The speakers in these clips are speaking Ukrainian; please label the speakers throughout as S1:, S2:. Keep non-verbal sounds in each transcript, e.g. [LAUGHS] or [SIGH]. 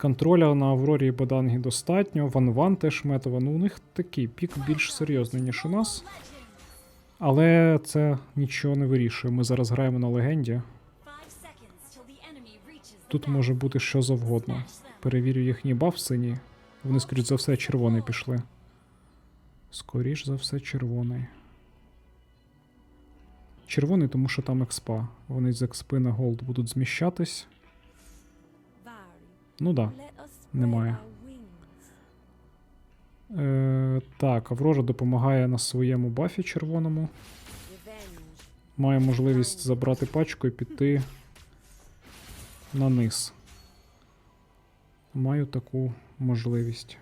S1: Контроля на Аврорі і Бадангі достатньо. Ван Ван теж метова. Ну, у них такий пік більш серйозний, ніж у нас. Але це нічого не вирішує. Ми зараз граємо на легенді. Тут може бути що завгодно. Перевірю їхній баф синій. Вони, скоріш за все, червоний пішли. Скоріш за все, червоний. Червоний, тому що там експа. Вони з експи на голд будуть зміщатись. Ну да.
S2: Немає.
S1: Е, так, Аврора допомагає на своєму бафі червоному. Має можливість забрати пачку і піти на низ. Маю таку можливість.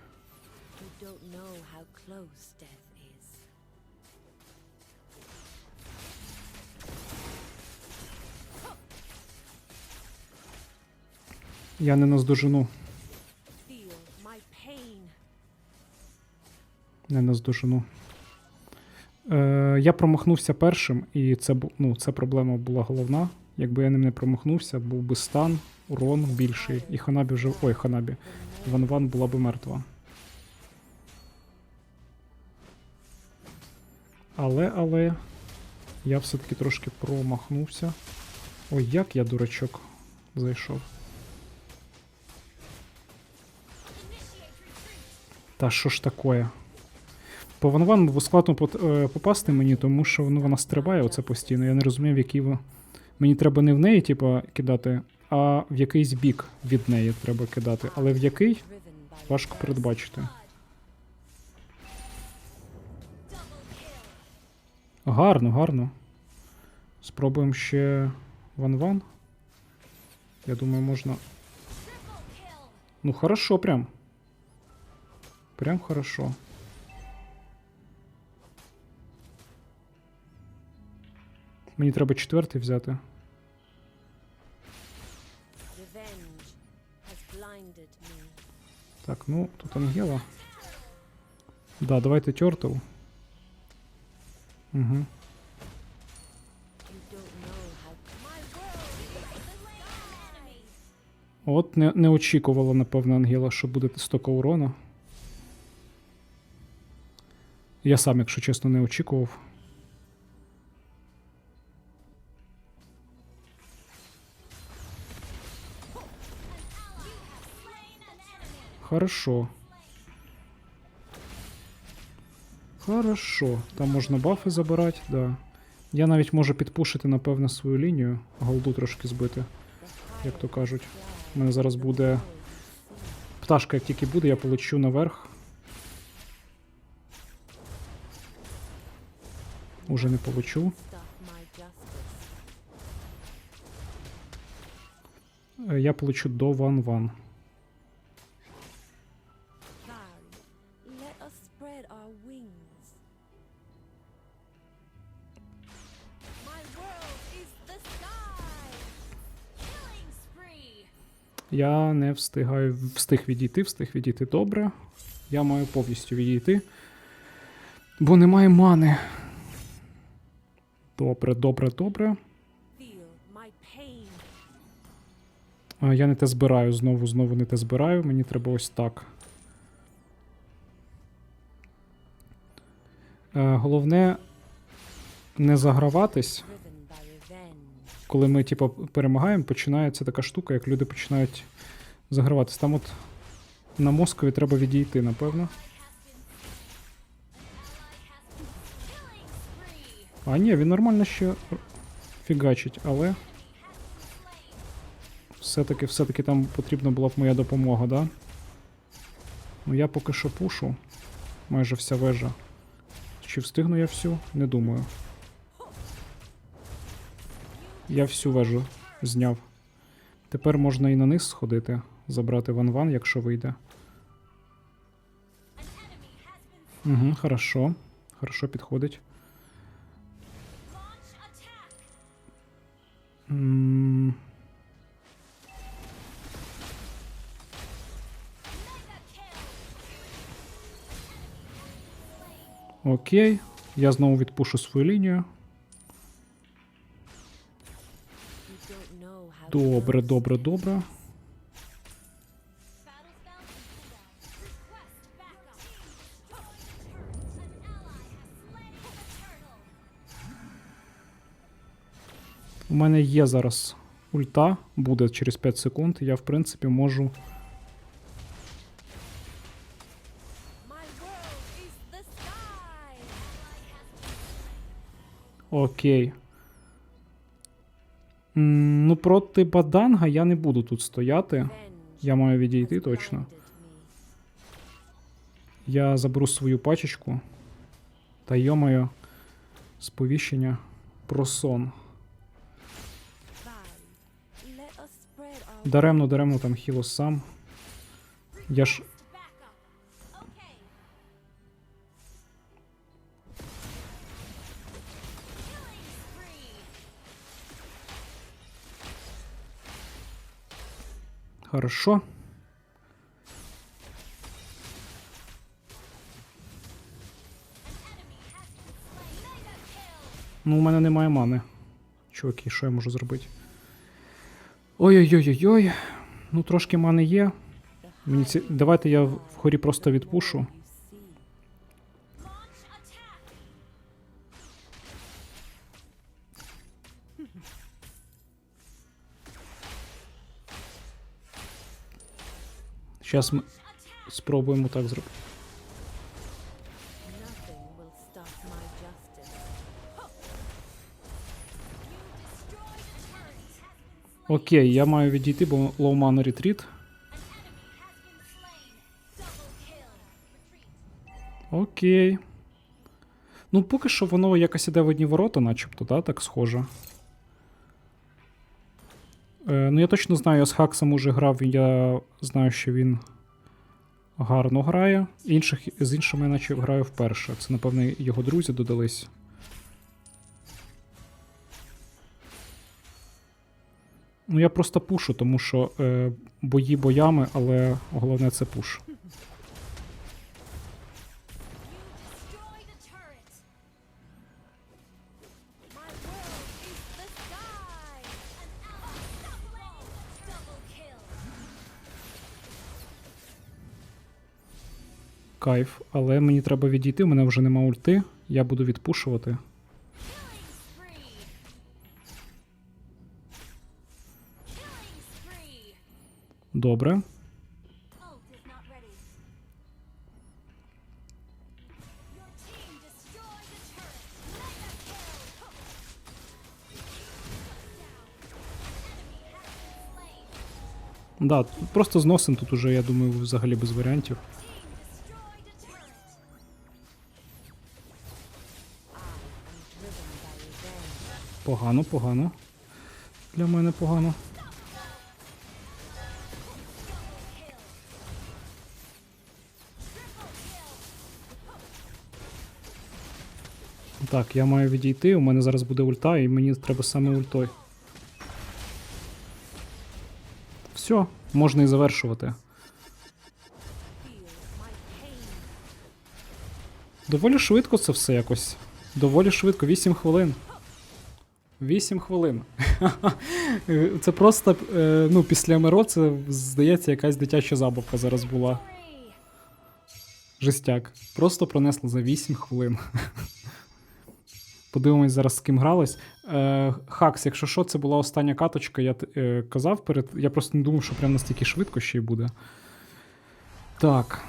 S1: Я не наздожену. Не наздожену. Е, я промахнувся першим, і це, ну, це проблема була головна. Якби я ним не промахнувся, був би стан, урон більший, і Ханабі вже. Ой, Ханабі. Ван Ван була би мертва. Але, але. Я все-таки трошки промахнувся. Ой, як я дурачок зайшов. Та що ж такое? По Ван Ван складно е, попасти мені, тому що ну, вона стрибає оце постійно. Я не розумів, в який ви. Мені треба не в неї, типу, кидати, а в якийсь бік від неї треба кидати. Але в який важко передбачити. Гарно, гарно. Спробуємо ще Ван Ван. Я думаю, можна. Ну, хорошо, прям. Прям хорошо. Мені треба четвертий взяти. Так, ну, тут Ангела. Да, давайте Тёртл. Угу. От не, не очікувала, напевно, Ангела, що буде стільки урона. Я сам, якщо чесно, не очікував. Хорошо. Хорошо. Там можна бафи забирати, да. Я навіть можу підпушити, напевно, свою лінію, голду трошки збити, як то кажуть. У мене зараз буде. Пташка, як тільки буде, я полечу наверх. Уже не получу. Е, Я полечу до Ван Ван.
S2: Let us spread our wings. My world is the sky.
S3: Killing spree.
S1: Я не встигаю. Встиг відійти, встиг відійти добре. Я маю повністю відійти. Бо немає мани. Добре, добре, добре. А, Я не те збираю, знову, знову не те збираю. Мені треба ось так. Е, Головне не заграватись. Коли ми, типу, перемагаємо, починається така штука, як люди починають заграватись. Там от на Москові треба відійти, напевно. А ні, він нормально ще фігачить, але. Все-таки, все-таки там потрібна була б моя допомога, да? Ну я поки що пушу. Майже вся вежа. Чи встигну я всю? Не думаю. Я всю вежу зняв. Тепер можна і на низ сходити, забрати ван-ван, якщо вийде. Угу, хорошо. Хорошо підходить. Окей. Я знову відпушу свою лінію. Добре, добре, добре. У мене є зараз ульта, буде через 5 секунд. Я, в принципі, можу. Окей. Ну, проти Баданга я не буду тут стояти. Я маю відійти точно. Я заберу свою пачечку. Та йомаю сповіщення про сон. Даремно, даремно там Хілос сам. Я ж. Хорошо. Ну, у мене немає мани. Чуваки, що я можу зробити? Ой-ой-ой-ой. Ну, трошки мани є. Мені ці... Давайте я в- вгорі просто відпушу. Зараз ми спробуємо так зробити. Окей, я маю відійти, бо лоу мана ретріт. Окей. Ну, поки що воно якось іде в одні ворота, начебто, да, так схоже. Е, ну, я точно знаю, я з Хаксом уже грав, я знаю, що він гарно грає. Інших, з іншими наче граю вперше. Це, напевно, його друзі додались. Ну, я просто пушу, тому що е, бої боями, але головне це пуш. Кайф, але мені треба відійти, у мене вже нема ульти. Я буду відпушувати.
S3: Slain.
S1: Да, просто зносим тут уже, я думаю, взагалі без варіантів. Погано, погано. Для мене погано. Так, я маю відійти, у мене зараз буде ульта, і мені треба саме ультой. Все, можна і завершувати. Доволі швидко це все якось. Доволі швидко, 8 хвилин. 8 хвилин. [LAUGHS] Це просто, е, ну, після Миро, це здається, якась дитяча забавка зараз була. Жестяк. Просто пронесло за 8 хвилин. [LAUGHS] Подивимось зараз, з ким гралось. Е, Хакс, якщо що, це була остання каточка, я е, казав перед. Я просто не думав, що прям настільки швидко ще й буде. Так.